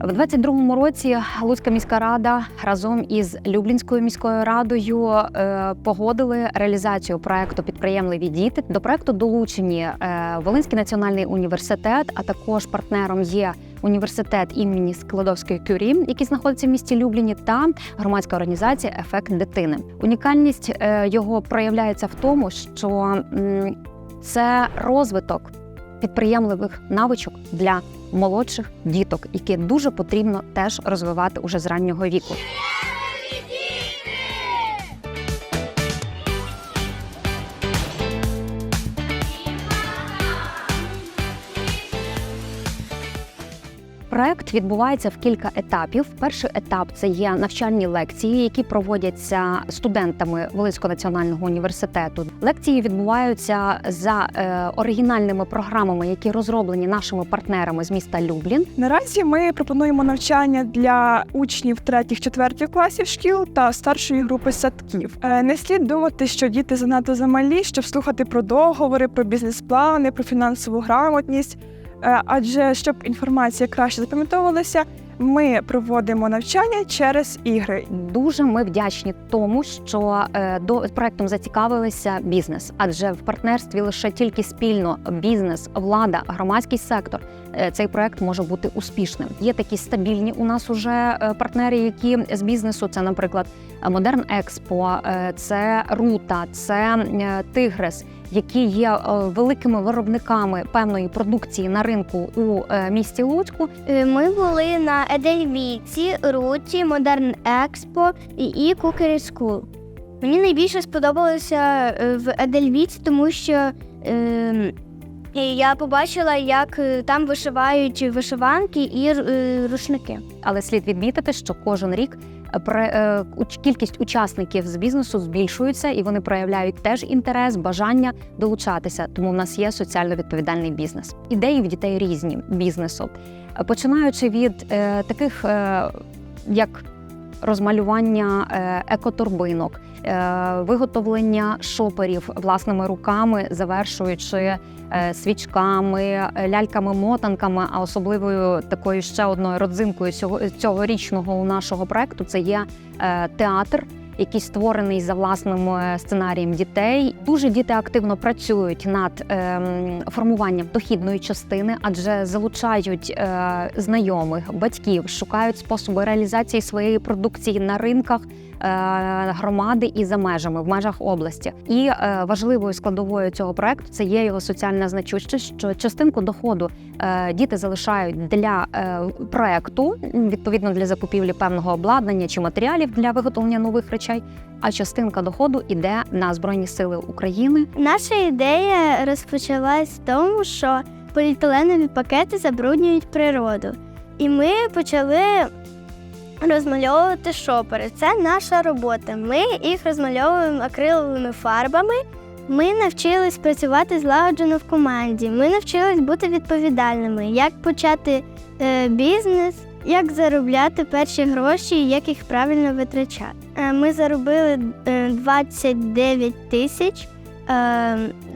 В 22-му році Луцька міська рада разом із Люблінською міською радою е, погодили реалізацію проекту Підприємливі діти. До проекту долучені е, Волинський національний університет, а також партнером є університет імені Складовської кюрі, який знаходиться в місті Любліні, та громадська організація Ефект дитини. Унікальність е, його проявляється в тому, що це розвиток підприємливих навичок для молодших діток, які дуже потрібно теж розвивати уже з раннього віку. Проект відбувається в кілька етапів. Перший етап це є навчальні лекції, які проводяться студентами Волинського національного університету. Лекції відбуваються за е, оригінальними програмами, які розроблені нашими партнерами з міста Люблін. Наразі ми пропонуємо навчання для учнів 3-4 класів шкіл та старшої групи садків. Е, Не слід думати, що діти занадто замалі, щоб слухати про договори, про бізнес-плани, про фінансову грамотність. Е, Адже щоб інформація краще запам'ятовувалася, ми проводимо навчання через ігри. Дуже ми вдячні тому, що е, до проектом зацікавилися бізнес, адже в партнерстві лише тільки спільно бізнес, влада, громадський сектор. е, Цей проект може бути успішним. Є такі стабільні у нас уже партнери, які з бізнесу. Це, наприклад, Модерн Експо, це Рута, це Тигрес, які є е, великими виробниками певної продукції на ринку у е, місті Луцьку. Е, Ми були на Едельвіці, Руті, Модерн Експо і Cookery School. Мені найбільше сподобалося в Едельвіці, тому що е, я побачила, як е, там вишивають вишиванки і е, рушники. Але слід відмітити, що кожен рік е, кількість учасників з бізнесу збільшується, і вони проявляють теж інтерес, бажання долучатися. Тому в нас є соціально відповідальний бізнес. Ідеї в дітей різні бізнесу, починаючи від таких, як розмалювання екоторбинок, е, виготовлення шоперів власними руками, завершуючи е, свічками, е, ляльками-мотанками. А особливою такою ще одною родзинкою цього цьогорічного нашого проекту це є е, театр. Який створений за власним е, сценарієм дітей, дуже діти активно працюють над ем, формуванням дохідної частини, адже залучають е, знайомих, батьків, шукають способи реалізації своєї продукції на ринках громади і за межами в межах області. І е, важливою складовою цього проекту це є його соціальна значущість, що частинку доходу е, діти залишають для е, проекту, відповідно для закупівлі певного обладнання чи матеріалів для виготовлення нових речей. А частинка доходу іде на збройні сили України. Наша ідея розпочалась в тому, що поліетиленові пакети забруднюють природу. І ми почали розмальовувати шопери. Це наша робота. Ми їх розмальовуємо акриловими фарбами. Ми навчились працювати злагоджено в команді. Ми навчились бути відповідальними, як почати е, бізнес, як заробляти перші гроші як їх правильно витрачати. Е, ми заробили е, 29 тисяч е,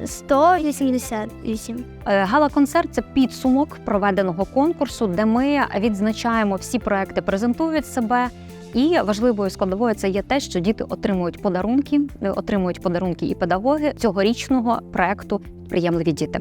188. Е, Гала-концерт це підсумок проведеного конкурсу, де ми відзначаємо всі проекти, презентують себе. І важливою складовою це є те, що діти отримують подарунки, е, отримують подарунки і педагоги цьогорічного проекту Приємливі діти.